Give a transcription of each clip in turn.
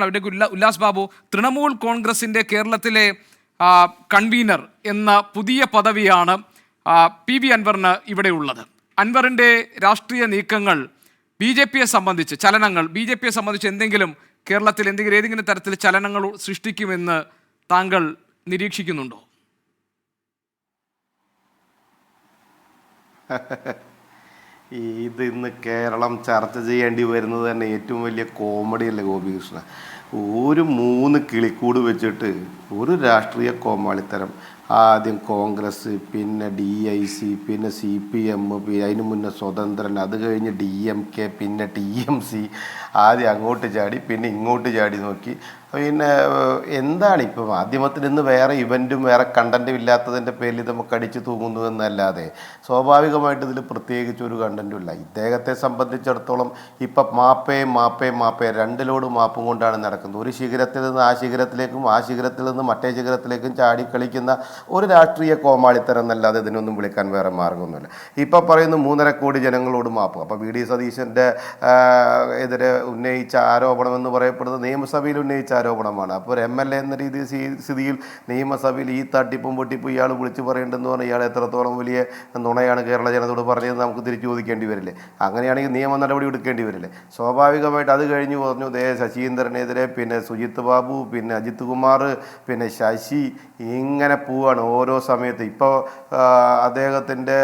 ഉല്ല- ഉല്ലാസ് ബാബു തൃണമൂൽ കോൺഗ്രസിന്റെ കേരളത്തിലെ കൺവീനർ എന്ന പുതിയ പദവിയാണ് പി വി അൻവറിന് ഇവിടെ ഉള്ളത്. അൻവറിന്റെ രാഷ്ട്രീയ നീക്കങ്ങൾ ബി ജെ പിയെ സംബന്ധിച്ച് ചലനങ്ങൾ ബി ജെ പിയെ സംബന്ധിച്ച് എന്തെങ്കിലും കേരളത്തിൽ എന്തെങ്കിലും ഏതെങ്കിലും തരത്തിൽ ചലനങ്ങൾ സൃഷ്ടിക്കുമെന്ന് താങ്കൾ നിരീക്ഷിക്കുന്നുണ്ടോ? ഇത് ഇന്ന് കേരളം ചർച്ച ചെയ്യേണ്ടി വരുന്നത് തന്നെ ഏറ്റവും വലിയ കോമഡി അല്ലേ ഗോപികൃഷ്ണ ഒരു മൂന്ന് കിളിക്കൂട് വെച്ചിട്ട് ഒരു രാഷ്ട്രീയ കോമാളിത്തരം. ആദ്യം കോൺഗ്രസ് പിന്നെ ഡി ഐ സി പിന്നെ സി പി എം അതിന് മുന്നേ സ്വതന്ത്രൻ അത് കഴിഞ്ഞ് ഡി എം കെ പിന്നെ ടി എം സി ആദ്യം അങ്ങോട്ട് ചാടി പിന്നെ ഇങ്ങോട്ട് ചാടി നോക്കി. പിന്നെ എന്താണ് ഇപ്പം മാധ്യമത്തിൽ നിന്ന് വേറെ ഇവന്റും വേറെ കണ്ടന്റും ഇല്ലാത്തതിന്റെ പേരിൽ ഇത് നമുക്ക് അടിച്ചു തൂങ്ങുന്നു എന്നല്ലാതെ സ്വാഭാവികമായിട്ട് ഇതിൽ പ്രത്യേകിച്ച് ഒരു കണ്ടന്റും ഇല്ല. ഇദ്ദേഹത്തെ സംബന്ധിച്ചിടത്തോളം ഇപ്പം മാപ്പയും മാപ്പയും മാപ്പയും രണ്ടിലോട് മാപ്പും കൊണ്ടാണ് നടക്കുന്നത്. ഒരു ശിഖരത്തിൽ നിന്ന് ആ ശിഖരത്തിലേക്കും ആ ശിഖരത്തിൽ നിന്ന് മറ്റേ ശിഖരത്തിലേക്കും ചാടി കളിക്കുന്ന ഒരു രാഷ്ട്രീയ കോമാളിത്തരം എന്നല്ലാതെ ഇതിനൊന്നും വിളിക്കാൻ വേറെ മാർഗമൊന്നുമില്ല. ഇപ്പം പറയുന്നു മൂന്നര കോടി ജനങ്ങളോട് മാപ്പ്. അപ്പോൾ വി ഡി സതീശന്റെ എതിരെ ഉന്നയിച്ച ആരോപണം എന്ന് പറയപ്പെടുന്നത് നിയമസഭയിൽ ഉന്നയിച്ച ആരോപണമാണ്. അപ്പോൾ ഒരു എം എൽ എ എന്ന രീതി സ്ഥിതിയിൽ നിയമസഭയിൽ ഈ തട്ടിപ്പും പൊട്ടിപ്പും ഇയാൾ വിളിച്ചു പറയേണ്ടെന്ന് പറഞ്ഞാൽ ഇയാൾ എത്രത്തോളം വലിയ നുണയാണ് കേരള ജനതയോട് പറഞ്ഞത് നമുക്ക് തിരിച്ചു ചോദിക്കേണ്ടി വരില്ലേ? അങ്ങനെയാണെങ്കിൽ നിയമ നടപടി എടുക്കേണ്ടി വരില്ലേ? സ്വാഭാവികമായിട്ട് അത് കഴിഞ്ഞു പറഞ്ഞു ദേ ശശീന്ദ്രനെതിരെ പിന്നെ സുജിത് ബാബു പിന്നെ അജിത് കുമാർ പിന്നെ ശശി ഇങ്ങനെ പോവാണ് ഓരോ സമയത്ത്. ഇപ്പോൾ അദ്ദേഹത്തിന്റെ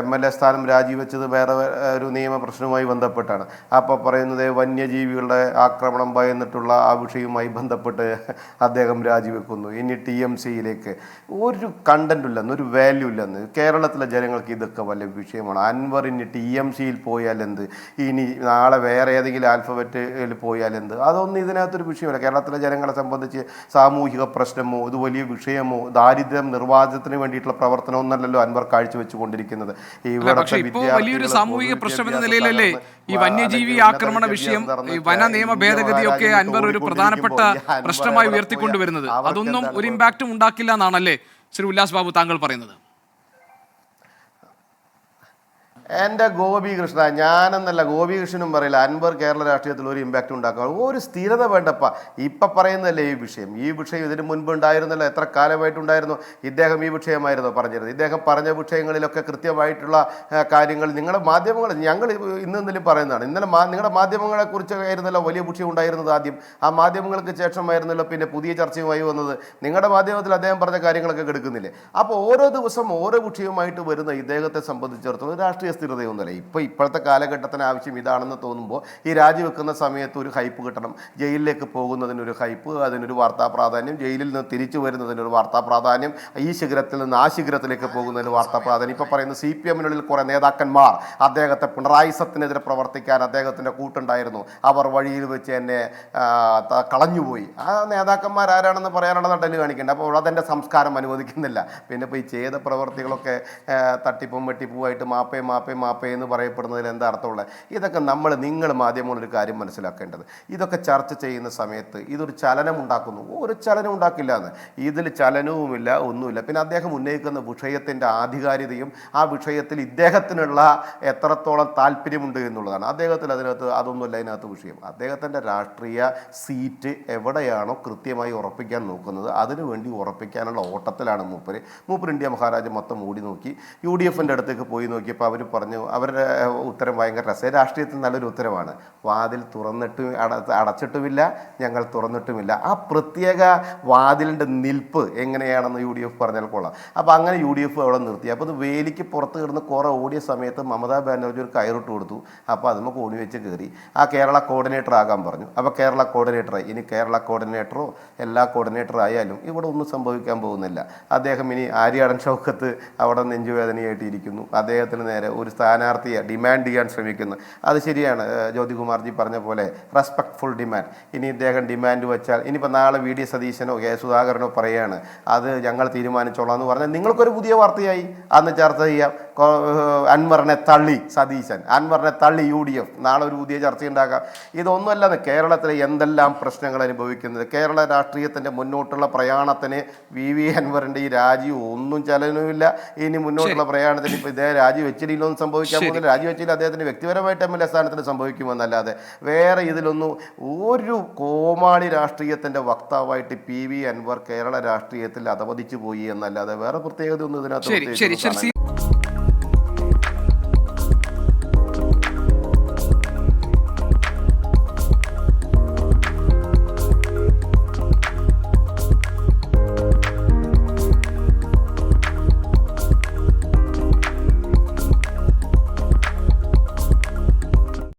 എം എൽ എ സ്ഥാനം രാജിവെച്ചത് വേറെ ഒരു നിയമ പ്രശ്നവുമായി ബന്ധപ്പെട്ടാണ്. അപ്പോൾ പറയുന്നത് വന്യജീവികളുടെ ആക്രമണം ഭയന്നിട്ടുള്ള ആ വിഷയവുമായി ബന്ധപ്പെട്ട് അദ്ദേഹം രാജിവെക്കുന്നു. ഇനി ടി എം സിയിലേക്ക് ഒരു കണ്ടന്റ് ഇല്ലെന്ന് ഒരു വാല്യൂ ഇല്ലെന്ന് കേരളത്തിലെ ജനങ്ങൾക്ക് ഇതൊക്കെ വലിയ വിഷയമാണ്. അൻവർ ഇനി ടി എം സിയിൽ പോയാൽ എന്ത്? ഇനി നാളെ വേറെ ഏതെങ്കിലും ആൽഫബറ്റിൽ പോയാൽ എന്ത്? അതൊന്നും ഇതിനകത്തൊരു വിഷയമല്ല. കേരളത്തിലെ ജനങ്ങളെ സംബന്ധിച്ച് സാമൂഹിക പ്രശ്നമോ ഇത് വലിയ വിഷയമോ ദാരിദ്ര്യം നിർവാചനത്തിന് വേണ്ടിയിട്ടുള്ള പ്രവർത്തനമൊന്നല്ലല്ലോ അൻവർ കാഴ്ചവെച്ചുകൊണ്ടിരിക്കുന്നത്. ഇപ്പോൾ വലിയൊരു സാമൂഹിക പ്രശ്നം എന്ന നിലയിലല്ലേ ഈ വന്യജീവി ആക്രമണ വിഷയം വന നിയമ ഭേദഗതിയൊക്കെ അൻവർ ഒരു പ്രധാനപ്പെട്ട പ്രശ്നമായി ഉയർത്തിക്കൊണ്ടുവരുന്നത്. അതൊന്നും ഒരു ഇമ്പാക്റ്റും ഉണ്ടാക്കില്ല എന്നാണല്ലേ ശ്രീ ഉല്ലാസ് ബാബു താങ്കൾ പറയുന്നത്? എന്റെ ഗോപികൃഷ്ണ ഞാനെന്നല്ല ഗോപികൃഷ്ണനും പറയില്ല അൻവർ കേരള രാഷ്ട്രീയത്തിൽ ഒരു ഇമ്പാക്റ്റ് ഉണ്ടാക്കുക ഒരു സ്ഥിരത വേണ്ടപ്പ. ഇപ്പം പറയുന്നതല്ലേ ഈ വിഷയം. ഈ വിഷയം ഇതിന് മുൻപ് ഉണ്ടായിരുന്നല്ലോ എത്ര കാലമായിട്ടുണ്ടായിരുന്നു? ഇദ്ദേഹം ഈ വിഷയമായിരുന്നു പറഞ്ഞിരുന്നത്? ഇദ്ദേഹം പറഞ്ഞ വിഷയങ്ങളിലൊക്കെ കൃത്യമായിട്ടുള്ള കാര്യങ്ങൾ നിങ്ങളുടെ മാധ്യമങ്ങൾ ഞങ്ങൾ ഇന്ന് ഇന്നലെ പറയുന്നതാണ്. ഇന്നലെ നിങ്ങളുടെ മാധ്യമങ്ങളെക്കുറിച്ച് ആയിരുന്നല്ലോ വലിയ വിഷയം ഉണ്ടായിരുന്നത് ആദ്യം. ആ മാധ്യമങ്ങൾക്ക് ശേഷമായിരുന്നല്ലോ പിന്നെ പുതിയ ചർച്ചയുമായി വന്നത്. നിങ്ങളുടെ മാധ്യമത്തിൽ അദ്ദേഹം പറഞ്ഞ കാര്യങ്ങളൊക്കെ എടുക്കുന്നില്ലേ അപ്പോൾ ഓരോ ദിവസം ഓരോ വിഷയവുമായിട്ട് വരുന്ന ഇദ്ദേഹത്തെ സംബന്ധിച്ചിടത്തോളം രാഷ്ട്രീയ സ്ഥിരതയൊന്നുമില്ല ഇപ്പോൾ ഇപ്പോഴത്തെ കാലഘട്ടത്തിന് ആവശ്യം ഇതാണെന്ന് തോന്നുമ്പോൾ ഈ രാജിവെക്കുന്ന സമയത്ത് ഒരു ഹൈപ്പ് കിട്ടണം. ജയിലിലേക്ക് പോകുന്നതിനൊരു ഹൈപ്പ് അതിനൊരു വാർത്താ പ്രാധാന്യം ജയിലിൽ നിന്ന് തിരിച്ചു വരുന്നതിനൊരു വാർത്താ പ്രാധാന്യം ഈ ശിഖരത്തിൽ നിന്ന് ആ ശിഖരത്തിലേക്ക് പോകുന്നതിന് വാർത്താ പ്രാധാന്യം. ഇപ്പോൾ പറയുന്ന സി പി എമ്മിനുള്ളിൽ കുറേ നേതാക്കന്മാർ അദ്ദേഹത്തെ പിണറായി സത്തിനെതിരെ പ്രവർത്തിക്കാൻ അദ്ദേഹത്തിന്റെ കൂട്ടുണ്ടായിരുന്നു. അവർ വഴിയിൽ വെച്ച് എന്നെ കളഞ്ഞുപോയി. ആ നേതാക്കന്മാർ ആരാണെന്ന് പറയാനുള്ള നട്ടൽ കാണിക്കേണ്ട. അപ്പോൾ അതെന്റെ സംസ്കാരം അനുവദിക്കുന്നില്ല. പിന്നെ ഇപ്പോൾ ഈ ചെയ്ത പ്രവർത്തികളൊക്കെ തട്ടിപ്പും വെട്ടിപ്പുമായിട്ട് മാപ്പേ മാപ്പേ മാപ്പേ മാപ്പേ എന്ന് പറയപ്പെടുന്നതിൽ എന്താ അർത്ഥമുള്ളത്? ഇതൊക്കെ നമ്മൾ നിങ്ങൾ മാധ്യമങ്ങളൊരു കാര്യം മനസ്സിലാക്കേണ്ടത്. ഇതൊക്കെ ചർച്ച ചെയ്യുന്ന സമയത്ത് ഇതൊരു ചലനം ഉണ്ടാക്കുന്നു. ഒരു ചലനം ഉണ്ടാക്കില്ല എന്ന്. ഇതിൽ ചലനവുമില്ല ഒന്നുമില്ല. പിന്നെ അദ്ദേഹം ഉന്നയിക്കുന്ന വിഷയത്തിന്റെ ആധികാരികതയും ആ വിഷയത്തിൽ ഇദ്ദേഹത്തിനുള്ള എത്രത്തോളം താല്പര്യമുണ്ട് എന്നുള്ളതാണ്. അദ്ദേഹത്തിൽ അതിനകത്ത് അതൊന്നുമല്ല അതിനകത്ത് വിഷയം. അദ്ദേഹത്തിന്റെ രാഷ്ട്രീയ സീറ്റ് എവിടെയാണോ കൃത്യമായി ഉറപ്പിക്കാൻ നോക്കുന്നത്. അതിനുവേണ്ടി ഉറപ്പിക്കാനുള്ള ഓട്ടത്തിലാണ് മൂപ്പര്. മൂപ്പർ ഇന്ത്യ മഹാരാജ് മൊത്തം ഓടി നോക്കി. യു ഡി എഫിന്റെ അടുത്തേക്ക് പോയി നോക്കിയപ്പോൾ അവർ പറഞ്ഞു അവരുടെ ഉത്തരം ഭയങ്കര രസം. രാഷ്ട്രീയത്തിൽ നല്ലൊരു ഉത്തരമാണ്. വാതിൽ തുറന്നിട്ട് അട അടച്ചിട്ടുമില്ല ഞങ്ങൾ തുറന്നിട്ടുമില്ല. ആ പ്രത്യേക വാതിലിന്റെ നിൽപ്പ് എങ്ങനെയാണെന്ന് യു ഡി എഫ് പറഞ്ഞാൽ കൊള്ളാം. അപ്പോൾ അങ്ങനെ യു ഡി എഫ് അവിടെ നിർത്തി. അപ്പോൾ അത് വേലിക്ക് പുറത്ത് കിടന്ന് കുറേ ഓടിയ സമയത്ത് മമതാ ബാനർജി ഒരു കയറിട്ട് കൊടുത്തു. അപ്പോൾ അത് നമുക്ക് ഓടി വെച്ച് കയറി. ആ കേരള കോർഡിനേറ്റർ ആകാൻ പറഞ്ഞു. അപ്പോൾ കേരള കോർഡിനേറ്റർ ഇനി കേരള കോർഡിനേറ്ററോ എല്ലാ കോർഡിനേറ്റർ ആയാലും ഇവിടെ ഒന്നും സംഭവിക്കാൻ പോകുന്നില്ല. അദ്ദേഹം ഇനി ആര്യാടൻ ഷൗക്കത്ത് അവിടെ നെഞ്ചുവേദനയായിട്ട് ഇരിക്കുന്നു. അദ്ദേഹത്തിന് നേരെ ഒരു സ്ഥാനാർത്ഥിയെ ഡിമാൻഡ് ചെയ്യാൻ ശ്രമിക്കുന്നു. അത് ശരിയാണ് ജ്യോതികുമാർജി പറഞ്ഞ പോലെ റെസ്പെക്ട്ഫുൾ ഡിമാൻഡ് ഇനി ഇദ്ദേഹം ഡിമാൻഡ് വെച്ചാൽ ഇനിയിപ്പോൾ നാളെ വി. ഡി. സതീശനോ കെ. സുധാകരനോ പറയുകയാണ് അത് ഞങ്ങൾ തീരുമാനിച്ചോളാം എന്ന് പറഞ്ഞാൽ നിങ്ങൾക്കൊരു പുതിയ വാർത്തയായി അന്ന് ചർച്ച ചെയ്യാം. അൻവറിനെ തള്ളി സതീശൻ. അൻവറിനെ തള്ളി യു ഡി എഫ്. നാളെ ഒരു പുതിയ ചർച്ച ഉണ്ടാക്കാം ഇതൊന്നുമല്ലെന്ന് കേരളത്തിലെ എന്തെല്ലാം പ്രശ്നങ്ങൾ അനുഭവിക്കുന്നത്. കേരള രാഷ്ട്രീയത്തിന്റെ മുന്നോട്ടുള്ള പ്രയാണത്തിന് വി. വി. അൻവറിന്റെ ഈ രാജി ഒന്നും ചലനവുമില്ല. ഇനി മുന്നോട്ടുള്ള പ്രയാണത്തിന് ഇപ്പോൾ ഇദ്ദേഹം രാജി വെച്ചിട്ടില്ലൊന്നും സംഭവിക്കാൻ പോകുന്നില്ല. രാജി വെച്ചില്ല അദ്ദേഹത്തിന് വ്യക്തിപരമായിട്ട് എം എൽ എ സ്ഥാനത്തിന് സംഭവിക്കുമെന്നല്ലാതെ വേറെ ഇതിലൊന്നും ഒരു കോമാളി രാഷ്ട്രീയത്തിന്റെ വക്താവായിട്ട് പി. വി. അൻവർ കേരള രാഷ്ട്രീയത്തിൽ അധപതിച്ചു പോയി എന്നല്ലാതെ വേറെ പ്രത്യേകത ഒന്നും ഇതിനകത്ത്